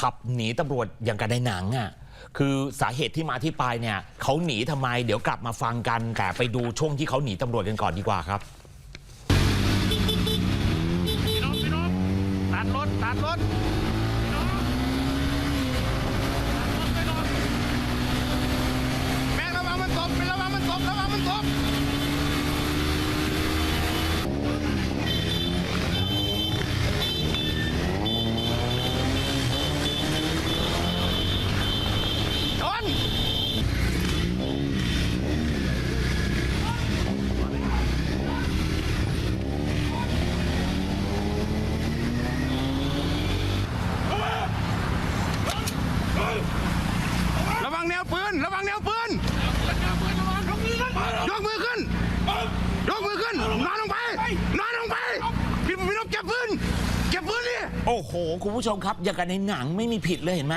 ขับหนีตำรวจอย่างกันในหนังอะคือสาเหตุที่มาที่ไปเนี่ยเขาหนีทำไม เดี๋ยวกลับมาฟังกันแต่ไปดูช่วงที่เขาหนีตำรวจกันก่อนดีกว่าครับพี่น้องพี่น้องตัดรถตัดรถ โอ้โห คุณผู้ชมครับ อย่างกันในหนังไม่มีผิดเลยเห็นไหม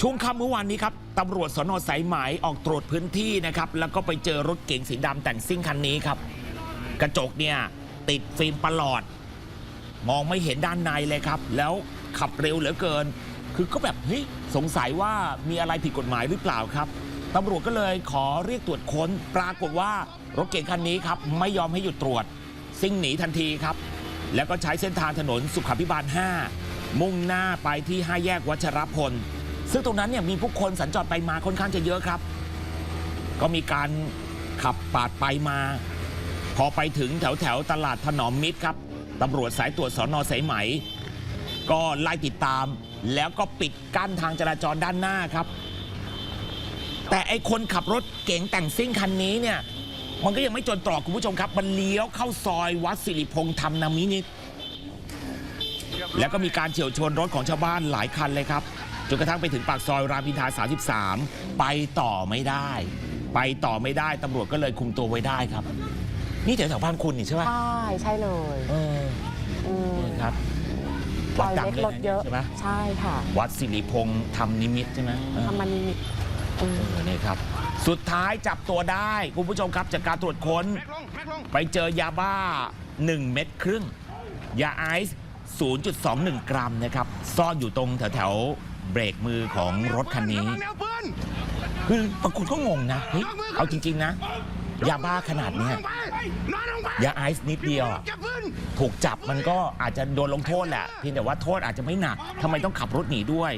ช่วงค่ำเมื่อวานนี้ครับตำรวจสนสายไหมออกตรวจพื้นที่นะครับ แล้วก็ไปเจอรถเก๋งสีดำแต่งซิ่งคันนี้ครับ กระจกเนี่ยติดฟิล์มประหลอด มองไม่เห็นด้านในเลยครับ แล้วขับเร็วเหลือเกิน คือก็แบบเฮ้ยสงสัยว่ามีอะไรผิดกฎหมายหรือเปล่าครับตำรวจก็เลยขอเรียกตรวจค้น ปรากฏว่ารถเก๋งคันนี้ครับไม่ยอมให้หยุดตรวจ ซิ่งหนีทันทีครับ แล้วก็ใช้เส้นทางถนนสุขาพิบาล 5 มุ่งหน้าไปที่ 5 แยกวัชรพล ซึ่งตรงนั้นเนี่ยมีผู้คนสัญจรไปมาค่อนข้างจะเยอะครับ ก็มีการขับปาดไปมา พอไปถึงแถวแถวตลาดถนอมมิตรครับตำรวจสายตรวจสอนอสายไหม ก็ไล่ติดตาม แล้วก็ปิดกั้นทางจราจรด้านหน้าครับ แต่ไอคนขับรถเก๋งแต่งซิ่งคันนี้เนี่ย มันก็ยังไม่จนตรอกคุณผู้ชมครับ มันเลี้ยวเข้าซอยวัดสิริพงษ์ธรรมนามินิตแล้วก็มีการเฉียวชนรถของชาวบ้านหลายคันเลยครับ จนกระทั่งไปถึงปากซอยรามอินทรา33 ไปต่อไม่ได้ ไปต่อไม่ได้ตำรวจก็เลยคุมตัวไว้ได้ครับ นี่แถวแถวบ้านคุณนี่ใช่ไหมใช่ใช่เลยเอออืมนี่ครับรวัดอยดังเล็กเลยรถเยอะใช่ไหมใช่ค่ะ วัดสิริพงษ์ธรรมนิมิตรใช่ไหมเออทำมันมีอืม เออนี่ครับ สุดท้ายจับตัวได้ คุณผู้ชมครับจากการตรวจค้น ไปเจอยาบ้า 1 เม็ดครึ่ง ยาไอซ์ 0.21 กรัมนะครับ ซ่อนอยู่ตรงแถวแถวเบรกมือของรถคันนี้ คือบางคนก็งงนะเฮ้ยเอาจริง ๆ นะ ยาบ้าขนาดเนี้ยยาไอซ์นิดเดียว ถูกจับมันก็อาจจะโดนลงโทษแหละเพียงแต่ว่าโทษอาจจะไม่หนักทำไมต้องขับรถหนีด้วย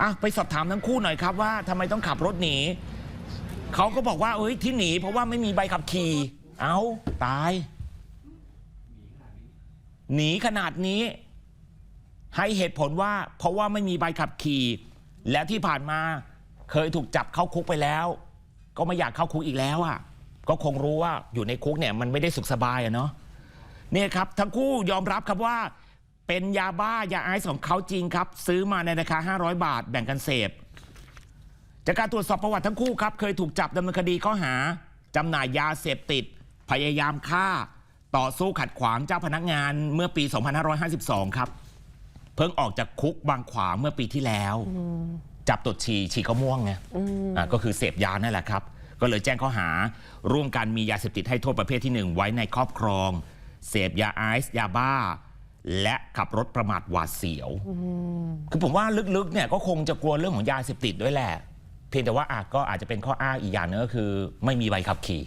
อะไปสอบถามทั้งคู่หน่อยครับว่าทำไมต้องขับรถหนี เขาก็บอกว่าเอ้ยที่หนีเพราะว่าไม่มีใบขับขี่ เอาตาย หนีขนาดนี้ ให้เหตุผลว่าเพราะว่าไม่มีใบขับขี่ และที่ผ่านมาเคยถูกจับเข้าคุกไปแล้ว ก็ไม่อยากเข้าคุกอีกแล้วอะ ก็คงรู้ว่าอยู่ในคุกเนี่ยมันไม่ได้สุขสบายอะเนาะเนี่ยครับ ทั้งคู่ยอมรับครับว่า เป็นยาบ้ายาไอซ์ของเขาจริงครับ ซื้อมาในราคา 500 บาทแบ่งกันเสพ จากการตรวจสอบประวัติทั้งคู่ครับ เคยถูกจับดำเนินคดีข้อหาจำหน่ายยาเสพติด พยายามฆ่า ต่อสู้ขัดขวางเจ้าพนักงานเมื่อปี 2552 ครับ เพิ่งออกจากคุกบางขวางเมื่อปีที่แล้ว จับตรวจฉี่ฉี่ก็ม่วงไงก็คือเสพยานั่นแหละครับ ก็เลยแจ้งข้อหาร่วมกันมียาเสพติดให้โทษประเภทที่หนึ่งไว้ในครอบครอง เสพยาไอซ์ยาบ้า และขับรถประมาทหวาดเสียว คือผมว่าลึกๆเนี่ยก็คงจะกลัวเรื่องของยาเสพติดด้วยแหละ เพียงแต่ว่าอาจก็อาจจะเป็นข้ออ้างอีกอย่างหนึงก็คือ ไม่มีใบขับขี่